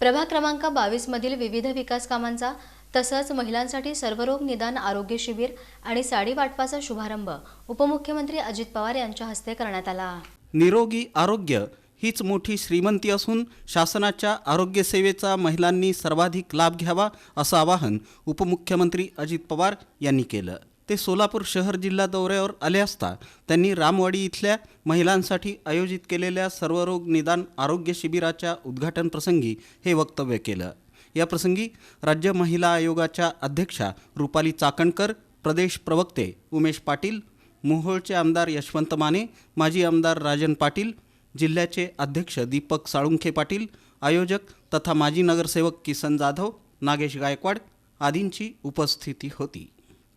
प्रभाग क्रमांक बावीस मधील विविध विकास कामांचा तसंच महिलांसाठी सर्वरोग निदान आरोग्य शिबिर आणि साडी वाटपाचा शुभारंभ उपमुख्यमंत्री अजित पवार यांच्या हस्ते करण्यात आला. निरोगी आरोग्य हीच मोठी श्रीमंती असून शासनाच्या आरोग्यसेवेचा महिलांनी सर्वाधिक लाभ घ्यावा असं आवाहन उपमुख्यमंत्री अजित पवार यांनी केलं. ते सोलापूर शहर जिल्हा दौऱ्यावर आले असता त्यांनी रामवाडी इथल्या महिलांसाठी आयोजित केलेल्या सर्वरोग निदान आरोग्य शिबिराच्या उद्घाटन प्रसंगी हे वक्तव्य केलं. या प्रसंगी राज्य महिला आयोगाच्या अध्यक्षा रुपाली चाकणकर प्रदेश प्रवक्ते उमेश पाटील मोहोळचे आमदार यशवंत माने माजी आमदार राजन पाटील जिल्ह्याचे अध्यक्ष दीपक साळुंखे पाटील आयोजक तथा माजी नगरसेवक किसन जाधव नागेश गायकवाड आदींची उपस्थिती होती.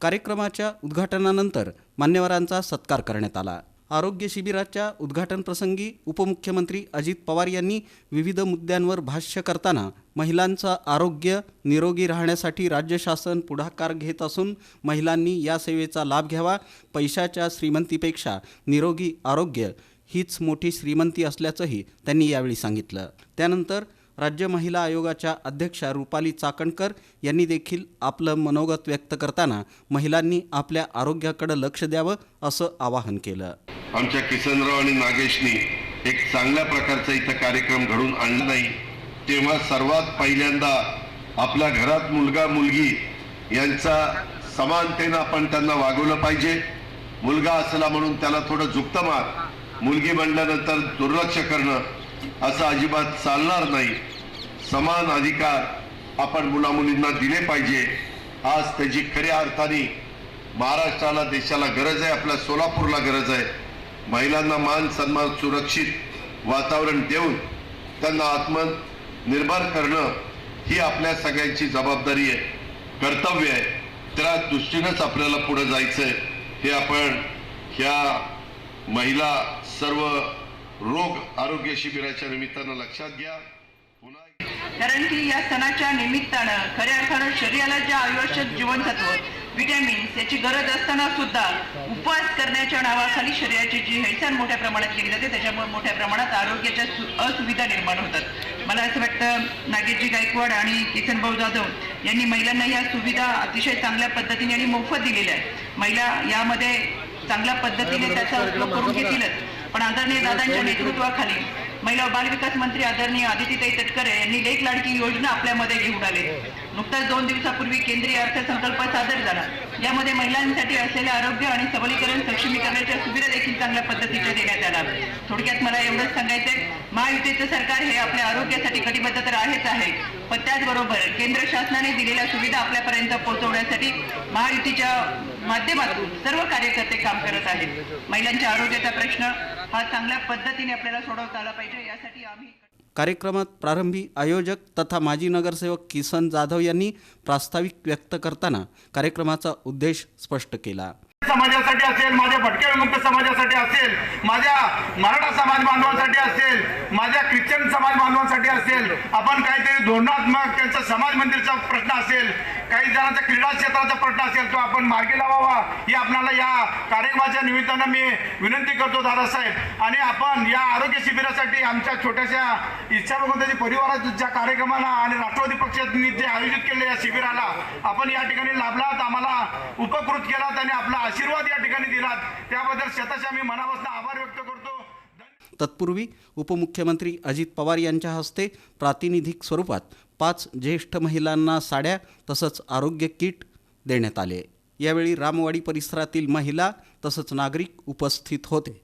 कार्यक्रमाच्या उद्घाटनानंतर मान्यवरांचा सत्कार करण्यात आला. आरोग्य शिबिराच्या उद्घाटनप्रसंगी उपमुख्यमंत्री अजित पवार यांनी विविध मुद्द्यांवर भाष्य करताना महिलांचं आरोग्य निरोगी राहण्यासाठी राज्य शासन पुढाकार घेत असून महिलांनी या सेवेचा लाभ घ्यावा. पैशाच्या श्रीमंतीपेक्षा निरोगी आरोग्य हीच मोठी श्रीमंती असल्याचंही त्यांनी यावेळी सांगितलं. त्यानंतर राज्य महिला आयोगाच्या अध्यक्षा रुपाली चाकणकर यांनी देखील आपलं मनोगत व्यक्त करताना महिलांनी आपल्या आरोग्याकडे लक्ष द्यावं असं आवाहन केलं. आमच्या किसनराव आणि नागेशनी एक चांगल्या प्रकारचा इथं कार्यक्रम घडून आणला नाही. तेव्हा सर्वात पहिल्यांदा आपल्या घरात मुलगा मुलगी यांचा समानतेनं आपण त्यांना वागवलं पाहिजे. मुलगा असला म्हणून त्याला थोडं झुकतं मार. मुलगी म्हणल्यानंतर दुर्लक्ष करणं असं अजिबात चालणार नाही. समान अधिकार आपण मुलामुलींना दिले पाहिजे. आज त्याची खऱ्या अर्थाने महाराष्ट्राला देशाला गरज आहे आपल्या सोलापूरला गरज आहे. महिलांना मान सन्मान सुरक्षित वातावरण देऊन त्यांना आत्मनिर्भर करणं ही आपल्या सगळ्यांची जबाबदारी आहे कर्तव्य आहे. त्या दृष्टीनंच आपल्याला पुढे जायचंय. हे आपण ह्या महिला सर्व रोग आरोग्य शिबिराच्या निमित्तानं लक्षात घ्या. पुन्हा कारण की या सणाच्या निमित्तानं खऱ्या अर्थानं शरीराला जे आवश्यक जीवनसत्व विटॅमिन्स याची गरज असताना सुद्धा उपवास करण्याच्या नावाखाली शरीराची जी हेळसांड मोठ्या प्रमाणात केली जाते त्याच्यामुळे मोठ्या प्रमाणात आरोग्याच्या असुविधा निर्माण होतात. मला असं वाटतं नागेशजी गायकवाड आणि किसनभाऊ जाधव यांनी महिलांना या सुविधा अतिशय चांगल्या पद्धतीने आणि मोफत दिलेल्या आहेत. महिला यामध्ये चांगल्या पद्धतीने त्याचा उपयोग करून घेतीलच. पण आदरणीय दादांच्या नेतृत्वाखाली महिला व बालविकास मंत्री आदरणीय आदितीताई तटकरे यांनी लेख लाडकी योजना आपल्यामध्ये घेऊन आले. नुकताच दोन दिवसापूर्वी केंद्रीय अर्थसंकल्प सादर झाला. यामध्ये महिलांसाठी असलेल्या आरोग्य आणि सबलीकरण सक्षमीकरणाच्या सुविधा देखील चांगल्या पद्धतीच्या देण्यात आल्या थोडक्यात मला एवढंच सांगायचंय महायुतीचं सरकार हे आपल्या आरोग्यासाठी कटिबद्ध तर आहेच आहे. पण त्याचबरोबर केंद्र शासनाने दिलेल्या सुविधा आपल्यापर्यंत पोहोचवण्यासाठी महायुतीच्या माध्यमातून सर्व कार्यकर्ते काम करत आहेत. महिलांच्या आरोग्याचा प्रश्न हा चांगल्या पद्धतीने आपल्याला सोडवता आला पाहिजे. यासाठी आम्ही कार्यक्रमात प्रारंभी आयोजक तथा माजी नगरसेवक किसन जाधव यांनी प्रास्ताविक व्यक्त करताना कार्यक्रमाचा उद्देश स्पष्ट केला. समाजासाठी असेल माझ्या भटक्या विमुक्त समाजासाठी असेल माझ्या मराठा समाज बांधवांसाठी असेल माझ्या ख्रिश्चन समाज बांधवांसाठी असेल आपण काहीतरी धोरणात्मक त्यांचा समाज मंदिरचा प्रश्न असेल काही जणांचा क्रीडा क्षेत्राचा प्रश्न असेल तो आपण मार्गी लावावा. ही आपल्याला या कार्यक्रमाच्या निमित्तानं मी विनंती करतो दादासाहेब. आणि आपण या आरोग्य शिबिरासाठी आमच्या छोट्याशा इच्छा परिवाराच्या कार्यक्रमाला आणि राष्ट्रवादी पक्षाने जे आयोजित केले या शिबिराला आपण या ठिकाणी लाभलात आम्हाला उपकृत केलात आणि आपला आशीर्वाद या ठिकाणी दिलात. त्याबद्दल शतशा मी मनापासून आभार व्यक्त करतो. तत्पूर्वी उपमुख्यमंत्री अजित पवार यांच्या हस्ते प्रातिनिधिक स्वरूपात पाच ज्येष्ठ महिलांना साड्या तसंच आरोग्य किट देण्यात आले. यावेळी रामवाडी परिसरातील महिला तसंच नागरिक उपस्थित होते.